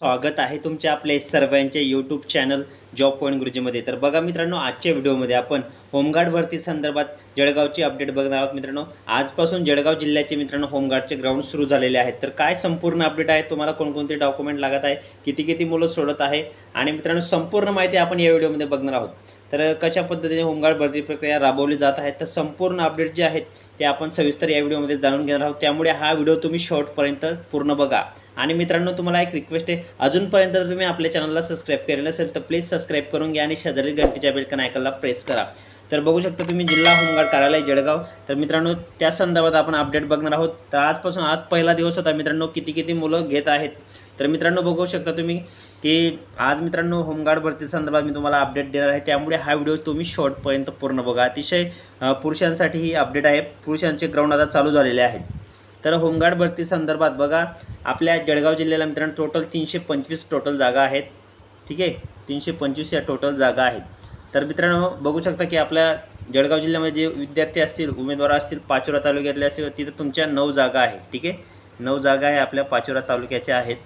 स्वागत आहे तुमच्या आपले सर्वांच्या यूट्यूब चॅनल जॉब पॉईंट गुरुजीमध्ये तर बघा मित्रांनो आजच्या व्हिडिओमध्ये आपण होमगार्ड भरती संदर्भात जळगावची अपडेट बघणार आहोत मित्रांनो. आजपासून जळगाव जिल्ह्याचे मित्रांनो होमगार्डचे ग्राउंड सुरू झालेले आहेत. तर काय संपूर्ण अपडेट आहे तुम्हाला कोणकोणते डॉक्युमेंट लागत आहे किती किती मुलं सोडत आहे आणि मित्रांनो संपूर्ण माहिती आपण या व्हिडिओमध्ये बघणार आहोत. तर कशा पद्धतीने होमगार्ड भरती प्रक्रिया राबवली जात आहे तर संपूर्ण अपडेट जे आहेत ते आपण सविस्तर या व्हिडिओमध्ये जाणून घेणार आहोत. त्यामुळे हा व्हिडिओ तुम्ही शॉर्टपर्यंत पूर्ण बघा. आणि मित्रांनो तुम्हाला एक रिक्वेस्ट आहे. अजूनपर्यंत जर तुम्ही आपल्या चॅनलला सबस्क्राईब केलेलं नसेल तर प्लीज सबस्क्राईब करून घ्या आणि शेजारी घंटीच्या बेलकन आयकनला प्रेस करा. तर बघू शकता तुम्ही जिल्हा होमगार्ड कार्यालय जळगाव. तर मित्रांनो त्या संदर्भात आपण अपडेट बघणार आहोत. तर आजपासून आज पहिला दिवस होता मित्रांनो किती किती मुलं घेत आहेत. तर मित्रांनो बघू शकता तुम्ही की आज मित्रांनो होमगार्ड भरती संदर्भात मी तुम्हाला अपडेट देणार आहे. त्यामुळे हा व्हिडिओ तुम्ही शॉर्टपर्यंत पूर्ण बघा. अतिशय पुरुषांसाठी ही अपडेट आहे. पुरुषांचे ग्राउंड आता चालू झालेले आहेत. तर होमगार्ड भरती संदर्भात बघा आपल्या जळगाव जिल्ह्याला मित्रांनो टोटल तीनशे पंचवीस टोटल जागा आहेत. ठीक आहे? तीनशे पंचवीस या टोटल जागा आहेत. तर मित्रांनो बघू शकता की आपल्या जळगाव जिल्ह्यामध्ये जे विद्यार्थी असतील उमेदवार असतील पाचोरा तालुक्यातले असतील तिथं तुमच्या नऊ जागा आहे ठीक आहे? नऊ जागा आहे आपल्या पाचोरा तालुक्याच्या आहेत.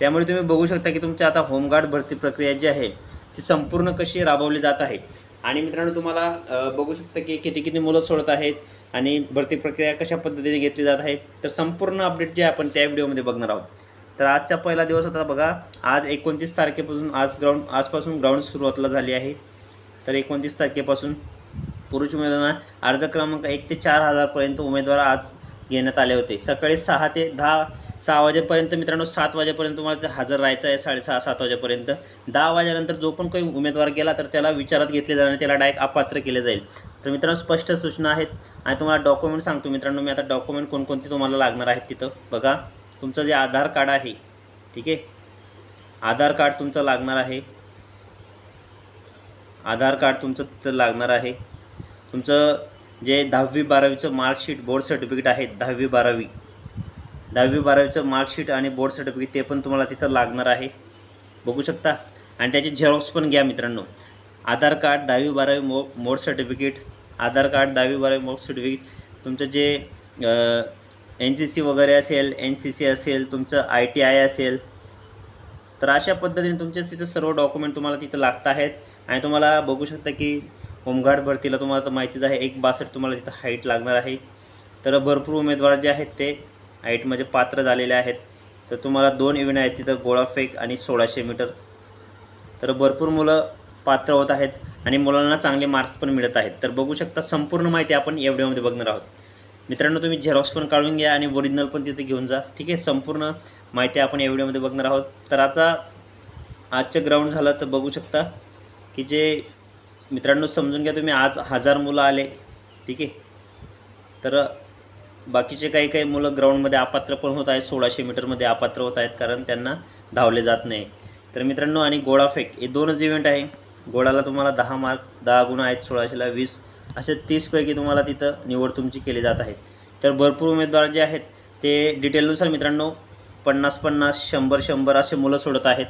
त्यामुळे तुम्ही बघू शकता की तुमच्या आता होमगार्ड भरती प्रक्रिया जी आहे ती संपूर्ण कशी राबवली जात आहे. आणि मित्रांनो तुम्हाला बघू शकता की किती किती मुलं सोडत आहेत आणि भरती प्रक्रिया कशा पद्धतीने घेतली जात आहे. तर संपूर्ण अपडेट जे आपण त्या व्हिडिओमध्ये बघणार आहोत. तर आजचा पहिला दिवस होता बघा आज एकोणतीस तारखेपासून आज ग्राउंड आजपासून ग्राउंड सुरुवातला झाली आहे. तर एकोणतीस तारखेपासून पुरुष उमेदवारांना अर्ज क्रमांक एक ते चार हजारपर्यंत उमेदवार आज घेण्यात आले होते. सकाळी सहा ते दहा सहा वाजेपर्यंत मित्रांनो सात वाजेपर्यंत तुम्हाला ते हजर राहायचं आहे साडेसहा सात वाजेपर्यंत. दहा वाजेनंतर जो पण काही उमेदवार गेला तर त्याला विचारात घेतले जाणार त्याला डायरेक्ट अपात्र केले जाईल. तर मित्रांनो स्पष्ट सूचना आहेत आणि तुम्हाला डॉक्युमेंट सांगतो मित्रांनो मी आता डॉक्युमेंट कोणकोणते तुम्हाला लागणार आहेत तिथं. बघा तुमचं जे आधार कार्ड आहे ठीक आहे? आधार कार्ड तुमचं लागणार आहे. आधार कार्ड तुमचं लागणार आहे. तुमचं जे दहावी बारावीचं मार्कशीट बोर्ड सर्टिफिकेट आहे दहावी बारावी. दहावी बारावीचं मार्कशीट आणि बोर्ड सर्टिफिकेट ते पण तुम्हाला तिथं लागणार आहे. बघू शकता. आणि त्याचे झेरॉक्स पण घ्या मित्रांनो. आधार कार्ड दहावी बारावी मो मोड सर्टिफिकेट आधार कार्ड दहावी बारावी मोड सर्टिफिकेट तुमचं जे एन सी सी वगैरे असेल एन सी सी असेल तुमचं आय टी आय असेल तर अशा पद्धतीने तुमचे तिथं सर्व डॉक्युमेंट तुम्हाला तिथं लागत आहेत. आणि तुम्हाला बघू शकता की होमगार्ड भरतीला तुम्हाला तर माहितीच आहे एक बासष्ट तुम्हाला तिथं हाईट लागणार आहे. तर भरपूर उमेदवार जे आहेत ते हाईटमध्ये पात्र झालेले आहेत. तर तुम्हाला दोन इव्हेंट आहेत तिथं गोळाफेक आणि सोळाशे मीटर तर भरपूर मुलं पात्र होत आहेत आणि मुलांना चांगले मार्क्स पण मिळत आहेत. तर बघू शकता संपूर्ण माहिती आपण या व्हिडिओमध्ये बघणार आहोत. मित्रांनो तुम्ही झेरॉक्स पण काढून घ्या आणि ओरिजिनल पण तिथे घेऊन जा. ठीक आहे संपूर्ण माहिती आपण या व्हिडिओमध्ये बघणार आहोत. तर आता आजचं ग्राउंड झालं तर बघू शकता की जे मित्रांनो समजून घ्या तुम्ही आज हजार मुलं आले. ठीक आहे? तर बाकीचे काही काही मुलं ग्राउंडमध्ये अपात्र पण होत आहेत सोळाशे मीटरमध्ये अपात्र होत आहेत कारण त्यांना धावले जात नाही. तर मित्रांनो आणि गोळाफेक हे दोनच इव्हेंट आहे. गोळाला तुम्हाला दहा मार्क दहा गुण आहेत सोळाशेला वीस. असे तीसपैकी तुम्हाला तिथं निवड तुमची केली जात आहे. तर भरपूर उमेदवार जे आहेत ते डिटेलनुसार मित्रांनो पन्नास पन्नास शंभर शंभर असे मुलं सोडत आहेत.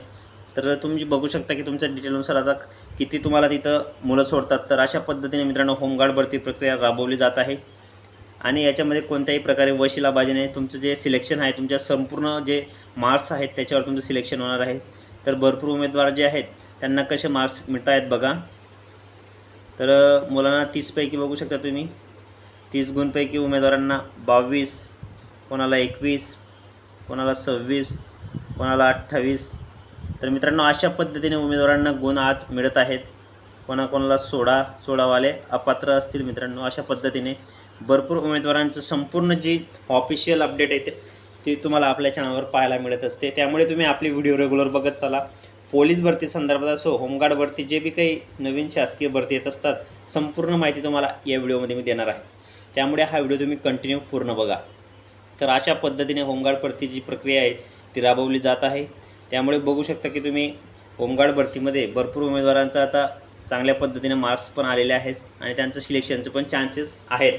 तर तुम्ही बघू शकता की तुमच्या डिटेलनुसार आता किती तुम्हाला तिथं मुलं सोडतात. तर अशा पद्धतीने मित्रांनो होमगार्ड भरती प्रक्रिया राबवली जात आहे. आणि याच्यामध्ये कोणत्याही प्रकारे वशिलाबाजी नाही तुमचं जे सिलेक्शन आहे तुमच्या संपूर्ण जे मार्क्स आहेत त्याच्यावर तुमचं सिलेक्शन होणार आहे. तर भरपूर उमेदवार जे आहेत त्यांना कसे मार्क्स मिळत आहेत बघा. तर मुलांना तीसपैकी बघू शकता तुम्ही. तीस गुणपैकी उमेदवारांना बावीस कोणाला एकवीस कोणाला सव्वीस कोणाला अठ्ठावीस तर मित्रांनो अशा पद्धतीने उमेदवारांना गुण आज मिळत आहेत. कोणाकोणाला सोडा सोडावाले अपात्र असतील मित्रांनो अशा पद्धतीने भरपूर उमेदवारांचं संपूर्ण जी ऑफिशियल अपडेट आहे ते ती तुम्हाला आपल्या चॅनलवर पाहायला मिळत असते. त्यामुळे तुम्ही आपली व्हिडिओ रेग्युलर बघत चला. पोलीस भरती संदर्भात असो होमगार्ड भरती जे बी काही नवीन शासकीय भरती येत असतात संपूर्ण माहिती तुम्हाला या व्हिडिओमध्ये मी देणार आहे. त्यामुळे हा व्हिडिओ तुम्ही कंटिन्यू पूर्ण बघा. तर अशा पद्धतीने होमगार्ड भरती जी प्रक्रिया आहे ती राबवली जात आहे. त्यामुळे बघू शकता की तुम्ही होमगार्ड भरतीमध्ये भरपूर उमेदवारांचा आता चांगल्या पद्धतीने मार्क्स पण आलेले आहेत आणि त्यांचं सिलेक्शनचे पण चान्सेस आहेत.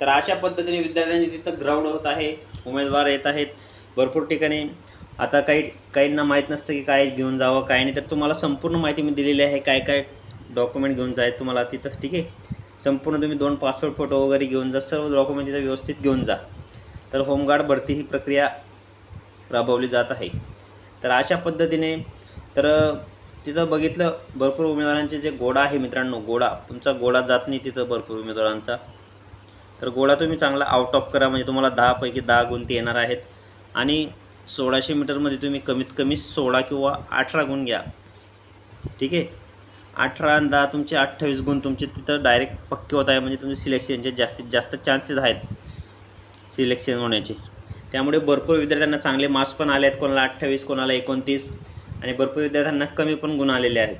तर अशा पद्धतीने विद्यार्थ्यांनी तिथं ग्राउंड होत आहे उमेदवार येत आहेत. भरपूर ठिकाणी आता काही काहींना माहीत नसतं की काय घेऊन जावं काय नाही. तर तुम्हाला संपूर्ण माहिती मी दिलेली आहे. काय काय डॉक्युमेंट घेऊन जायचं तुम्हाला तिथं ठीक आहे? संपूर्ण तुम्ही दोन पासपोर्ट फोटो वगैरे घेऊन जा. सर्व डॉक्युमेंट तिथं व्यवस्थित घेऊन जा. तर होमगार्ड भरती ही प्रक्रिया राबवली जात आहे. तर अशा पद्धतीने तर तिथं बघितलं भरपूर उमेदवारांचे जे गोडा आहे मित्रांनो गोडा. तुमचा गोडा जात नाही तिथं भरपूर उमेदवारांचा. तर गोळा तुम्ही चांगला आउट ऑफ करा म्हणजे तुम्हाला दहापैकी दहा गुण ते येणार आहेत. आणि सोळाशे मीटरमध्ये तुम्ही कमीत कमी सोळा किंवा अठरा गुण घ्या. ठीक आहे? अठरा आणि दहा तुमचे अठ्ठावीस गुण तुमचे तिथं डायरेक्ट पक्के होत आहे म्हणजे तुमचे सिलेक्शनचे जास्तीत जास्त चान्सेस आहेत. सिलेक्शन होण्याचे. त्यामुळे भरपूर विद्यार्थ्यांना चांगले मार्क्स पण आले आहेत कोणाला अठ्ठावीस कोणाला एकोणतीस. आणि भरपूर विद्यार्थ्यांना कमी पण गुण आलेले आहेत.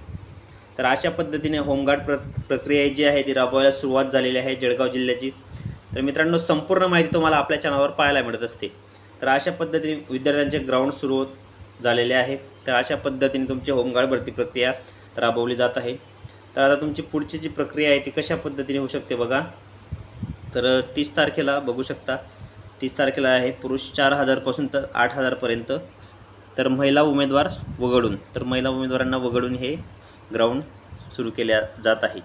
तर अशा पद्धतीने होमगार्ड प्र प्रक्रिया जी आहे ती राबवायला सुरुवात झालेली आहे जळगाव जिल्ह्याची. तर मित्रांनो संपूर्ण माहिती तुम्हाला आपल्या चॅनलवर पाहायला मिळत असते. तर अशा पद्धतीने विद्यार्थ्यांचे ग्राउंड सुरू होत झालेले आहे. तर अशा पद्धतीने तुमची होमगार्ड भरती प्रक्रिया राबवली जात आहे. तर आता तुमची पुढची जी प्रक्रिया आहे ती कशा पद्धतीने होऊ शकते बघा. तर तीस तारखेला बघू शकता. तीस तारखेला आहे. पुरुष चार हजारपासून तर आठ हजारपर्यंत. तर महिला उमेदवार वगळून तर महिला उमेदवारांना वगळून हे ग्राउंड सुरू केल्या जात आहे.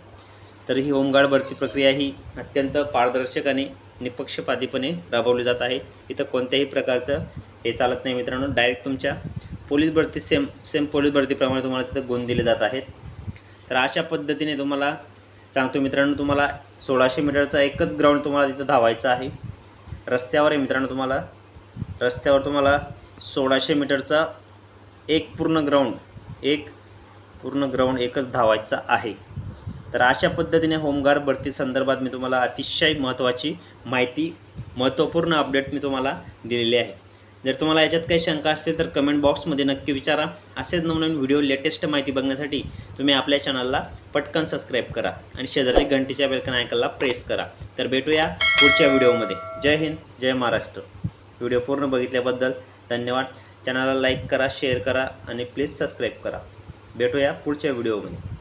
तर ही होमगार्ड भरती प्रक्रिया ही अत्यंत पारदर्शक आणि निपक्षपातीपणे राबवली जात आहे. इथं कोणत्याही प्रकारचं हे चालत नाही मित्रांनो. डायरेक्ट तुमच्या पोलीस भरती सेम सेम पोलीस भरतीप्रमाणे तुम्हाला तिथं गुण दिले जात आहेत. तर अशा पद्धतीने तुम्हाला सांगतो मित्रांनो तुम्हाला सोळाशे मीटरचा एकच ग्राउंड तुम्हाला तिथं धावायचं आहे. रस्त्यावर आहे मित्रांनो तुम्हाला. रस्त्यावर तुम्हाला सोळाशे मीटरचा एक पूर्ण ग्राउंड एक पूर्ण ग्राउंड एकच धावायचा आहे. तर अशा पद्धतीने होमगार्ड भरती संदर्भात मी तुम्हाला अतिशय महत्त्वाची माहिती महत्त्वपूर्ण अपडेट मी तुम्हाला दिलेली आहे. जर तुम्हाला याच्यात काही शंका असतील तर कमेंट बॉक्समध्ये नक्की विचारा. असेच नवनवीन व्हिडिओ लेटेस्ट माहिती बघण्यासाठी तुम्ही आपल्या चॅनलला पटकन सबस्क्राईब करा आणि शेजारी घंटीच्या बेलकन आयकनला प्रेस करा. तर भेटूया पुढच्या व्हिडिओमध्ये जय हिंद जय महाराष्ट्र. व्हिडिओ पूर्ण बघितल्याबद्दल धन्यवाद. चॅनलला लाईक करा शेअर करा आणि प्लीज सबस्क्राईब करा. भेटूया पुढच्या व्हिडिओमध्ये